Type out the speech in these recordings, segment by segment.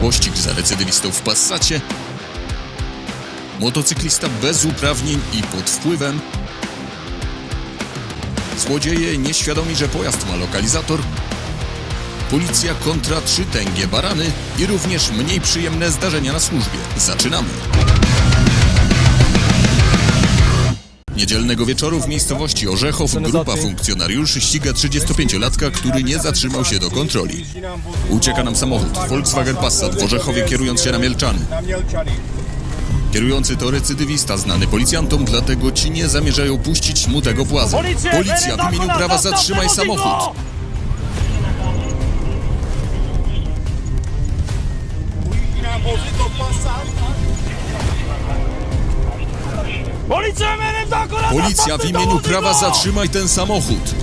Pościg za recydywistą w Passacie. Motocyklista bez uprawnień i pod wpływem. Złodzieje nieświadomi, że pojazd ma lokalizator. Policja kontra trzy tęgie barany i również mniej przyjemne zdarzenia na służbie. Zaczynamy! Niedzielnego wieczoru w miejscowości Orzechow grupa funkcjonariuszy ściga 35-latka, który nie zatrzymał się do kontroli. Ucieka nam samochód, Volkswagen Passat w Orzechowie kierując się na Mielczany. Kierujący to recydywista znany policjantom, dlatego ci nie zamierzają puścić mu tego płaza. Policja w imieniu prawa zatrzymaj samochód! Policja w imieniu prawa zatrzymaj ten samochód!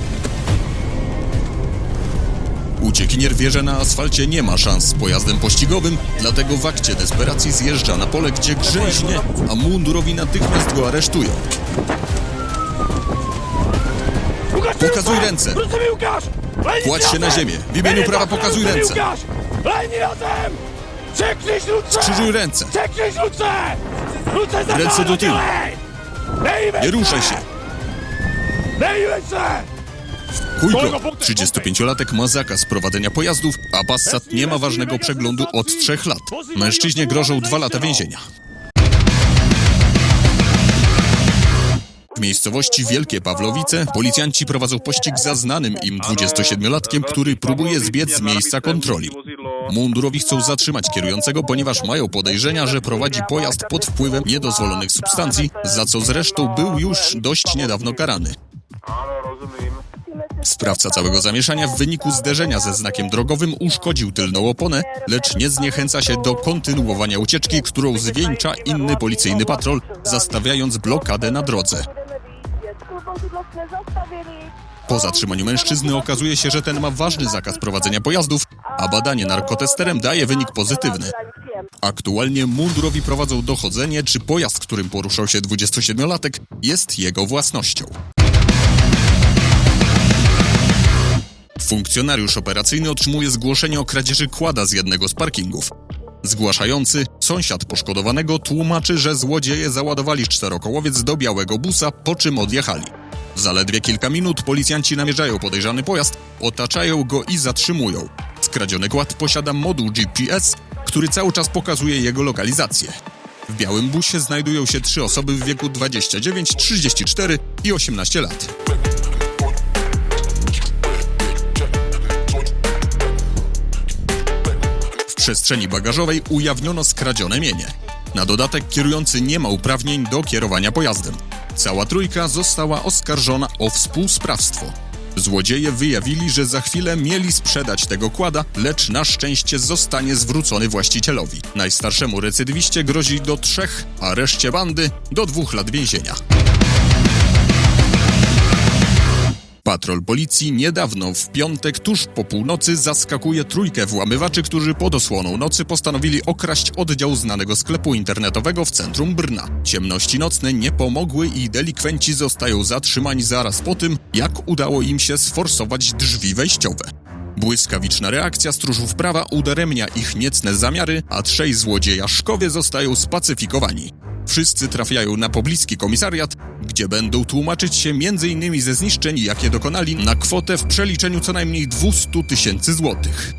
Uciekinier wie, że na asfalcie nie ma szans z pojazdem pościgowym, dlatego w akcie desperacji zjeżdża na pole, gdzie grzęźnie, a mundurowi natychmiast go aresztują. Pokazuj ręce. Kładź się na ziemię. W imieniu prawa pokazuj ręce. Razem! Przekryj śródce! Skrzyżuj ręce. Śródce! Rzucę za Ręce do tyłu. Nie ruszaj się! Ręce! Chujko! 35-latek ma zakaz prowadzenia pojazdów, a Passat nie ma ważnego przeglądu od trzech lat. Mężczyźnie grożą dwa lata więzienia. W miejscowości Wielkie Pawlowice policjanci prowadzą pościg za znanym im 27-latkiem, który próbuje zbiec z miejsca kontroli. Mundurowi chcą zatrzymać kierującego, ponieważ mają podejrzenia, że prowadzi pojazd pod wpływem niedozwolonych substancji, za co zresztą był już dość niedawno karany. Sprawca całego zamieszania w wyniku zderzenia ze znakiem drogowym uszkodził tylną oponę, lecz nie zniechęca się do kontynuowania ucieczki, którą zwieńcza inny policyjny patrol, zastawiając blokadę na drodze. Po zatrzymaniu mężczyzny okazuje się, że ten ma ważny zakaz prowadzenia pojazdów, a badanie narkotesterem daje wynik pozytywny. Aktualnie mundurowi prowadzą dochodzenie, czy pojazd, którym poruszał się 27-latek, jest jego własnością. Funkcjonariusz operacyjny otrzymuje zgłoszenie o kradzieży kłada z jednego z parkingów. Zgłaszający, sąsiad poszkodowanego, tłumaczy, że złodzieje załadowali czterokołowiec do białego busa, po czym odjechali. Zaledwie kilka minut policjanci namierzają podejrzany pojazd, otaczają go i zatrzymują. Skradziony kład posiada moduł GPS, który cały czas pokazuje jego lokalizację. W białym busie znajdują się trzy osoby w wieku 29, 34 i 18 lat. W przestrzeni bagażowej ujawniono skradzione mienie. Na dodatek kierujący nie ma uprawnień do kierowania pojazdem. Cała trójka została oskarżona o współsprawstwo. Złodzieje wyjawili, że za chwilę mieli sprzedać tego kłada, lecz na szczęście zostanie zwrócony właścicielowi. Najstarszemu recydywiście grozi do trzech, a reszcie bandy do dwóch lat więzienia. Patrol policji niedawno, w piątek, tuż po północy, zaskakuje trójkę włamywaczy, którzy pod osłoną nocy postanowili okraść oddział znanego sklepu internetowego w centrum Brna. Ciemności nocne nie pomogły i delikwenci zostają zatrzymani zaraz po tym, jak udało im się sforsować drzwi wejściowe. Błyskawiczna reakcja stróżów prawa udaremnia ich niecne zamiary, a trzej złodziejaszkowie zostają spacyfikowani. Wszyscy trafiają na pobliski komisariat, gdzie będą tłumaczyć się m.in. ze zniszczeń, jakie dokonali, na kwotę w przeliczeniu co najmniej 200 tysięcy złotych.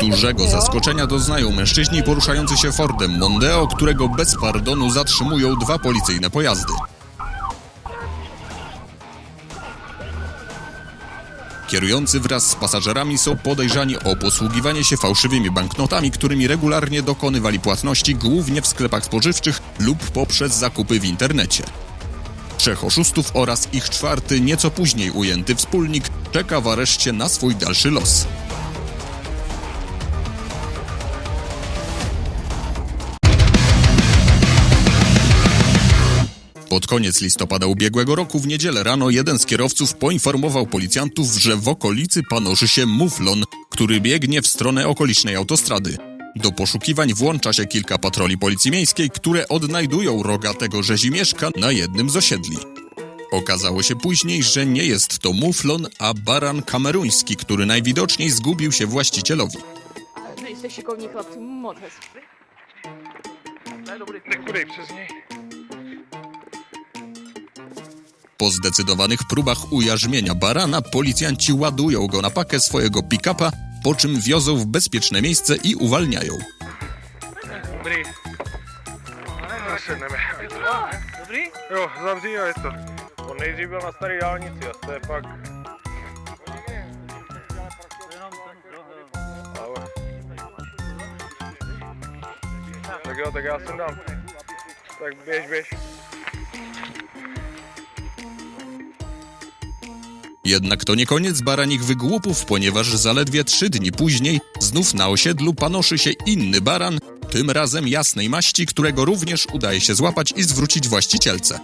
Dużego zaskoczenia doznają mężczyźni poruszający się Fordem Mondeo, którego bez pardonu zatrzymują dwa policyjne pojazdy. Kierujący wraz z pasażerami są podejrzani o posługiwanie się fałszywymi banknotami, którymi regularnie dokonywali płatności głównie w sklepach spożywczych lub poprzez zakupy w internecie. Trzech oszustów oraz ich czwarty, nieco później ujęty wspólnik, czeka w areszcie na swój dalszy los. Pod koniec listopada ubiegłego roku w niedzielę rano jeden z kierowców poinformował policjantów, że w okolicy panoszy się muflon, który biegnie w stronę okolicznej autostrady. Do poszukiwań włącza się kilka patroli policji miejskiej, które odnajdują rogatego rzezimieszka na jednym z osiedli. Okazało się później, że nie jest to muflon, a baran kameruński, który najwidoczniej zgubił się właścicielowi. Wy jesteście koło nich chłopcy, moces. Której przez niej? Po zdecydowanych próbach ujarzmienia barana, policjanci ładują go na pakę swojego pick-upa, po czym wiozą w bezpieczne miejsce i uwalniają. Tak tak. Tak. Jednak to nie koniec baranich wygłupów, ponieważ zaledwie trzy dni później znów na osiedlu panoszy się inny baran, tym razem jasnej maści, którego również udaje się złapać i zwrócić właścicielce.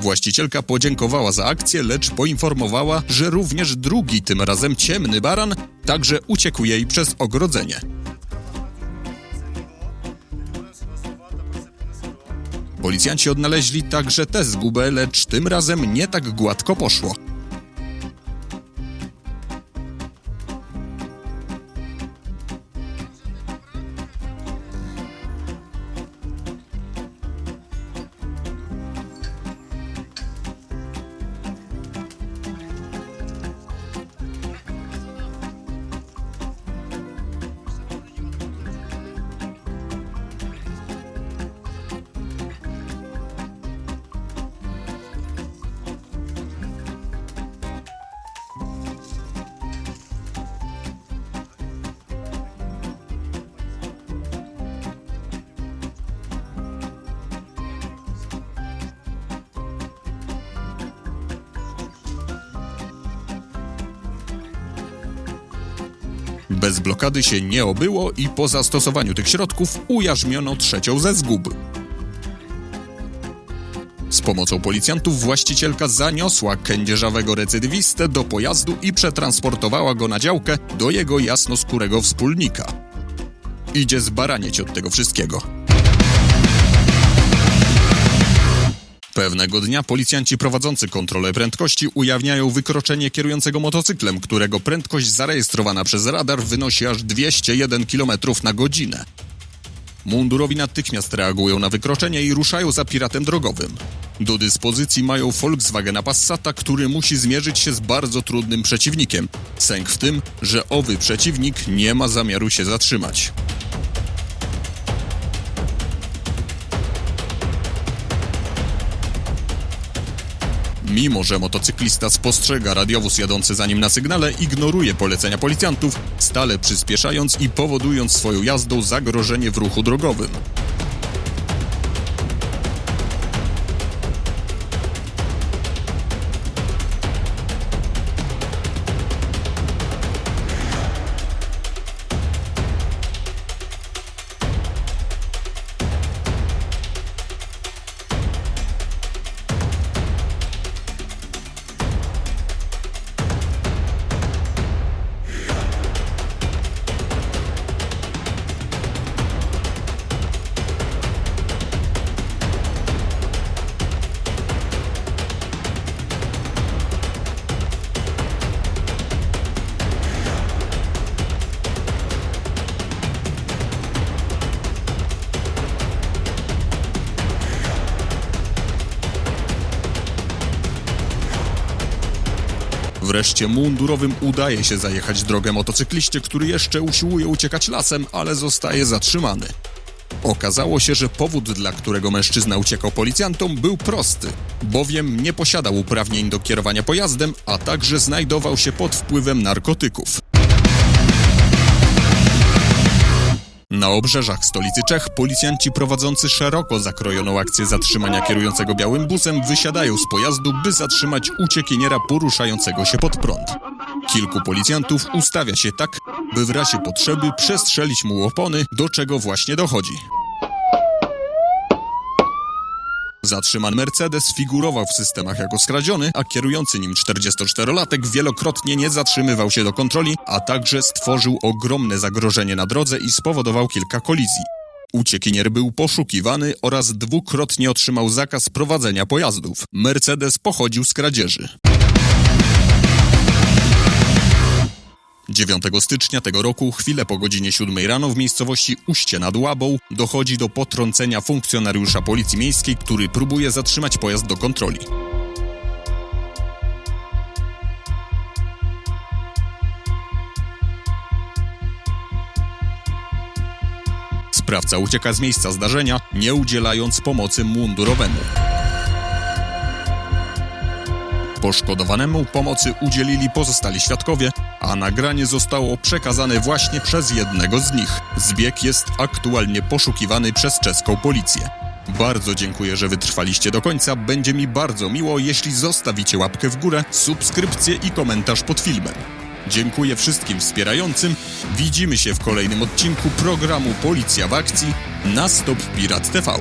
Właścicielka podziękowała za akcję, lecz poinformowała, że również drugi, tym razem ciemny baran, także uciekł jej przez ogrodzenie. Policjanci odnaleźli także tę zgubę, lecz tym razem nie tak gładko poszło. Bez blokady się nie obyło i po zastosowaniu tych środków ujarzmiono trzecią ze zgub. Z pomocą policjantów właścicielka zaniosła kędzierzawego recydywistę do pojazdu i przetransportowała go na działkę do jego jasnoskórego wspólnika. Idzie zbaranieć od tego wszystkiego. Pewnego dnia policjanci prowadzący kontrolę prędkości ujawniają wykroczenie kierującego motocyklem, którego prędkość zarejestrowana przez radar wynosi aż 201 km na godzinę. Mundurowi natychmiast reagują na wykroczenie i ruszają za piratem drogowym. Do dyspozycji mają Volkswagena Passata, który musi zmierzyć się z bardzo trudnym przeciwnikiem. Sęk w tym, że owy przeciwnik nie ma zamiaru się zatrzymać. Mimo, że motocyklista spostrzega radiowóz jadący za nim na sygnale, ignoruje polecenia policjantów, stale przyspieszając i powodując swoją jazdą zagrożenie w ruchu drogowym. Wreszcie mundurowym udaje się zajechać drogę motocykliście, który jeszcze usiłuje uciekać lasem, ale zostaje zatrzymany. Okazało się, że powód, dla którego mężczyzna uciekał policjantom, był prosty, bowiem nie posiadał uprawnień do kierowania pojazdem, a także znajdował się pod wpływem narkotyków. Na obrzeżach stolicy Czech policjanci prowadzący szeroko zakrojoną akcję zatrzymania kierującego białym busem wysiadają z pojazdu, by zatrzymać uciekiniera poruszającego się pod prąd. Kilku policjantów ustawia się tak, by w razie potrzeby przestrzelić mu opony, do czego właśnie dochodzi. Zatrzymany Mercedes figurował w systemach jako skradziony, a kierujący nim 44-latek wielokrotnie nie zatrzymywał się do kontroli, a także stworzył ogromne zagrożenie na drodze i spowodował kilka kolizji. Uciekinier był poszukiwany oraz dwukrotnie otrzymał zakaz prowadzenia pojazdów. Mercedes pochodził z kradzieży. 9 stycznia tego roku, chwilę po godzinie 7 rano w miejscowości Uście nad Łabą dochodzi do potrącenia funkcjonariusza policji miejskiej, który próbuje zatrzymać pojazd do kontroli. Sprawca ucieka z miejsca zdarzenia, nie udzielając pomocy mundurowemu. Poszkodowanemu pomocy udzielili pozostali świadkowie, a nagranie zostało przekazane właśnie przez jednego z nich. Zbieg jest aktualnie poszukiwany przez czeską policję. Bardzo dziękuję, że wytrwaliście do końca. Będzie mi bardzo miło, jeśli zostawicie łapkę w górę, subskrypcję i komentarz pod filmem. Dziękuję wszystkim wspierającym. Widzimy się w kolejnym odcinku programu Policja w akcji na Stop Pirat TV.